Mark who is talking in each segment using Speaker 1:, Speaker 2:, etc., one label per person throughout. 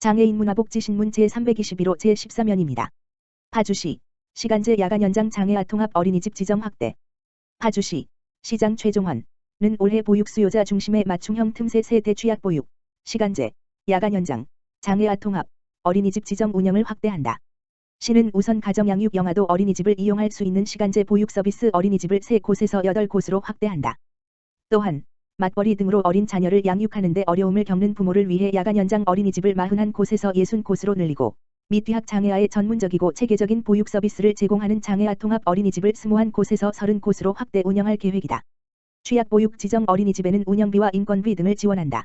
Speaker 1: 장애인 문화복지신문 제321호 제13면입니다. 파주시 시간제 야간 연장 장애아 통합 어린이집 지정 확대 파주시 시장 최종헌은 올해 보육 수요자 중심의 맞춤형 틈새 세대 취약 보육 시간제 야간 연장 장애아 통합 어린이집 지정 운영을 확대한다. 시는 우선 가정 양육 영아도 어린이집을 이용할 수 있는 시간제 보육 서비스 어린이집을 3곳에서 8곳으로 확대한다. 또한 맞벌이 등으로 어린 자녀를 양육하는 데 어려움을 겪는 부모를 위해 야간 연장 어린이집을 41곳에서 60곳으로 늘리고 미취학 장애아의 전문적이고 체계적인 보육 서비스를 제공하는 장애아 통합 어린이집을 21곳에서 30곳으로 확대 운영할 계획이다. 취약보육 지정 어린이집에는 운영비와 인건비 등을 지원한다.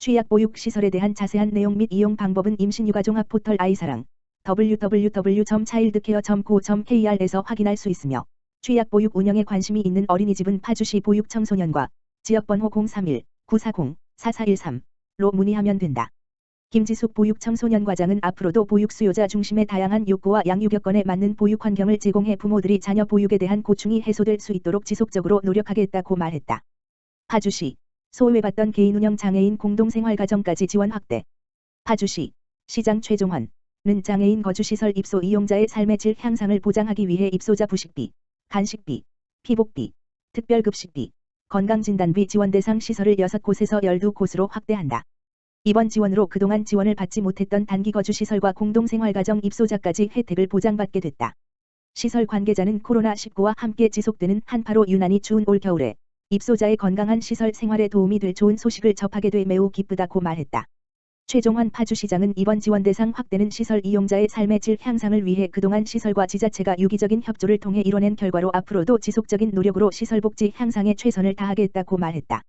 Speaker 1: 취약보육 시설에 대한 자세한 내용 및 이용 방법은 임신육아 종합 포털 아이사랑 www.childcare.co.kr에서 확인할 수 있으며 취약보육 운영에 관심이 있는 어린이집은 파주시 보육청소년과 지역번호 031-940-4413로 문의하면 된다. 김지숙 보육청 소년과장은 앞으로도 보육 수요자 중심의 다양한 욕구와 양육 여건에 맞는 보육 환경을 제공해 부모들이 자녀 보육에 대한 고충이 해소될 수 있도록 지속적으로 노력하겠다고 말했다. 파주시 소외받던 개인 운영 장애인 공동생활가정까지 지원 확대 파주시 시장 최종헌은 장애인 거주시설 입소 이용자의 삶의 질 향상을 보장하기 위해 입소자 부식비, 간식비, 피복비, 특별급식비, 건강진단비 지원 대상 시설을 6곳에서 12곳으로 확대한다. 이번 지원으로 그동안 지원을 받지 못했던 단기 거주 시설과 공동생활가정 입소자까지 혜택을 보장받게 됐다. 시설 관계자는 코로나19와 함께 지속되는 한파로 유난히 추운 올겨울에 입소자의 건강한 시설 생활에 도움이 될 좋은 소식을 접하게 돼 매우 기쁘다고 말했다. 최종환 파주시장은 이번 지원 대상 확대는 시설 이용자의 삶의 질 향상을 위해 그동안 시설과 지자체가 유기적인 협조를 통해 이뤄낸 결과로 앞으로도 지속적인 노력으로 시설 복지 향상에 최선을 다하겠다고 말했다.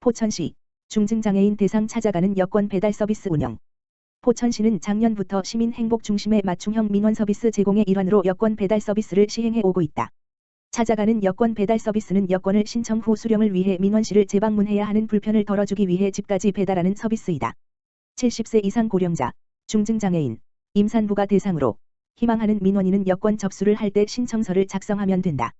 Speaker 1: 포천시 중증장애인 대상 찾아가는 여권 배달 서비스 운영 포천시는 작년부터 시민 행복 중심의 맞춤형 민원 서비스 제공의 일환으로 여권 배달 서비스를 시행해 오고 있다. 찾아가는 여권 배달 서비스는 여권을 신청 후 수령을 위해 민원실을 재방문해야 하는 불편을 덜어주기 위해 집까지 배달하는 서비스이다. 70세 이상 고령자, 중증장애인, 임산부가 대상으로 희망하는 민원인은 여권 접수를 할 때 신청서를 작성하면 된다.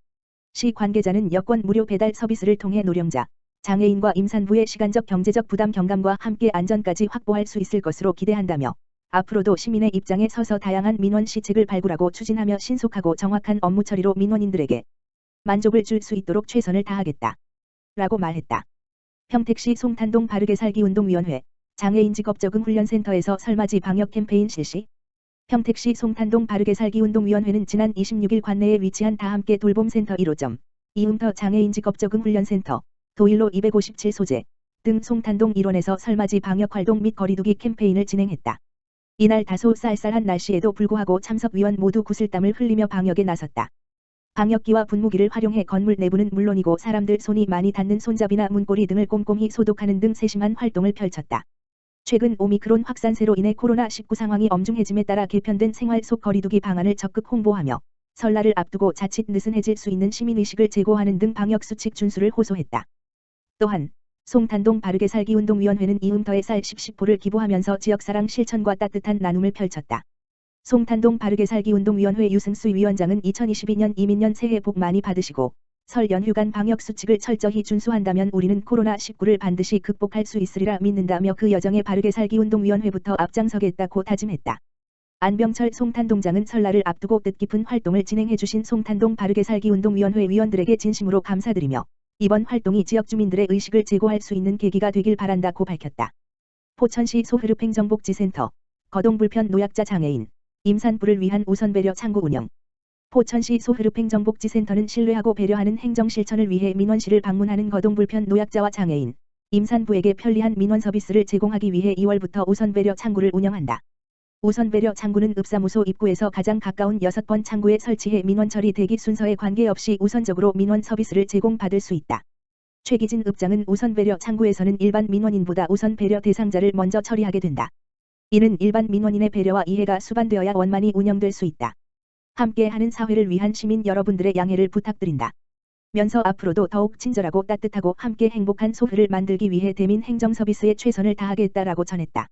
Speaker 1: 시 관계자는 여권 무료 배달 서비스를 통해 노령자, 장애인과 임산부의 시간적 경제적 부담 경감과 함께 안전까지 확보할 수 있을 것으로 기대한다며 앞으로도 시민의 입장에 서서 다양한 민원 시책을 발굴하고 추진하며 신속하고 정확한 업무 처리로 민원인들에게 만족을 줄 수 있도록 최선을 다하겠다. 라고 말했다. 평택시 송탄동 바르게 살기 운동위원회 장애인 직업적응 훈련센터에서 설맞이 방역 캠페인 실시 평택시 송탄동 바르게 살기 운동위원회는 지난 26일 관내에 위치한 다함께 돌봄센터 1호점, 이음터 장애인 직업적응 훈련센터, 도일로 257 소재 등 송탄동 일원에서 설맞이 방역 활동 및 거리두기 캠페인을 진행했다. 이날 다소 쌀쌀한 날씨에도 불구하고 참석위원 모두 구슬땀을 흘리며 방역에 나섰다. 방역기와 분무기를 활용해 건물 내부는 물론이고 사람들 손이 많이 닿는 손잡이나 문고리 등을 꼼꼼히 소독하는 등 세심한 활동을 펼쳤다. 최근 오미크론 확산세로 인해 코로나19 상황이 엄중해짐에 따라 개편된 생활 속 거리두기 방안을 적극 홍보하며 설날을 앞두고 자칫 느슨해질 수 있는 시민의식을 제고하는 등 방역수칙 준수를 호소했다. 또한 송탄동 바르게 살기 운동위원회는 이음터에 쌀 10시포를 기부하면서 지역사랑 실천과 따뜻한 나눔을 펼쳤다. 송탄동 바르게 살기 운동위원회 유승수 위원장은 2022년 이민년 새해 복 많이 받으시고 설 연휴간 방역수칙을 철저히 준수한다면 우리는 코로나19를 반드시 극복할 수 있으리라 믿는다며 그 여정에 바르게 살기 운동위원회부터 앞장서겠다고 다짐했다. 안병철 송탄동장은 설날을 앞두고 뜻깊은 활동을 진행해주신 송탄동 바르게 살기 운동위원회 위원들에게 진심으로 감사드리며 이번 활동이 지역 주민들의 의식을 제고할 수 있는 계기가 되길 바란다고 밝혔다. 포천시 소흐룹행정복지센터 거동불편 노약자 장애인 임산부를 위한 우선배려 창구 운영 포천시 소흐룹행정복지센터는 신뢰하고 배려하는 행정실천을 위해 민원실을 방문하는 거동 불편 노약자와 장애인, 임산부에게 편리한 민원 서비스를 제공하기 위해 2월부터 우선배려 창구를 운영한다. 우선배려 창구는 읍사무소 입구에서 가장 가까운 6번 창구에 설치해 민원 처리 대기 순서에 관계없이 우선적으로 민원 서비스를 제공받을 수 있다. 최기진 읍장은 우선배려 창구에서는 일반 민원인보다 우선 배려 대상자를 먼저 처리하게 된다. 이는 일반 민원인의 배려와 이해가 수반되어야 원만히 운영될 수 있다. 함께하는 사회를 위한 시민 여러분들의 양해를 부탁드린다. 면서 앞으로도 더욱 친절하고 따뜻하고 함께 행복한 소흐를 만들기 위해 대민 행정 서비스에 최선을 다하겠다라고 전했다.